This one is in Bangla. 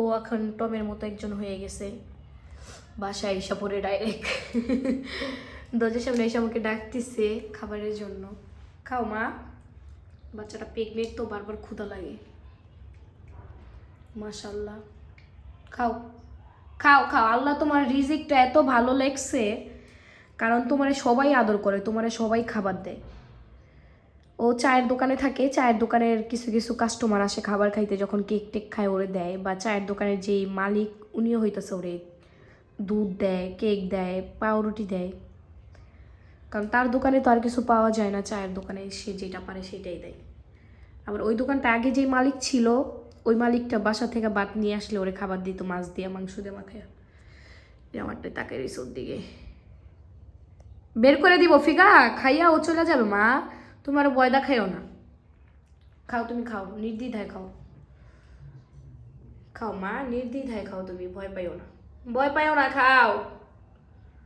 ও এখন টমের মতো একজন হয়ে গেছে। বাসায় এসে পরে ডাইরেক্ট দরজার সামনে এসে আমাকে ডাকতেছে খাবারের জন্য। খাও মা। বাচ্চাটা প্রেগনেন্ট তো বারবার ক্ষুধা লাগে। মাশাল্লাহ খাও। খাও খাও। আল্লাহ তোমার রিজিকটা এত ভালো লেগছে কারণ তোমারে সবাই আদর করে, তোমারে সবাই খাবার দেয়। ও চায়ের দোকানে থাকে, চায়ের দোকানের কিছু কিছু কাস্টমার আসে, খাবার খাইতে যখন কেক টেক খায় ওরে দেয় বা চায়ের দোকানের যেই মালিক উনিও হইতেছে ওরে দুধ দেয় কেক দেয়, পাউরুটি দেয়। কারণ তার দোকানে তো আর কিছু পাওয়া যায় না, চায়ের দোকানে সে যেটা পারে সেটাই দেয়। আবার ওই দোকানটা আগে যেই মালিক ছিল, ওই মালিকটা বাসা থেকে বাত নিয়ে আসলে ওরে খাবার দিত, মাছ দিয়ে, মাংস দিয়ে মাখায় আমারটা তাকে রিসোর দিকে। বের করে দিব ফিকা খাইয়া ও চলে যাবে, মা। তোমার ভয় দেখাইও না। খাও তুমি খাও, নির্দ্বিধায় খাও। খাও মা, নির্দ্বিধায় খাও তুমি, ভয় পাইও না। ভয় পাইও না, খাও।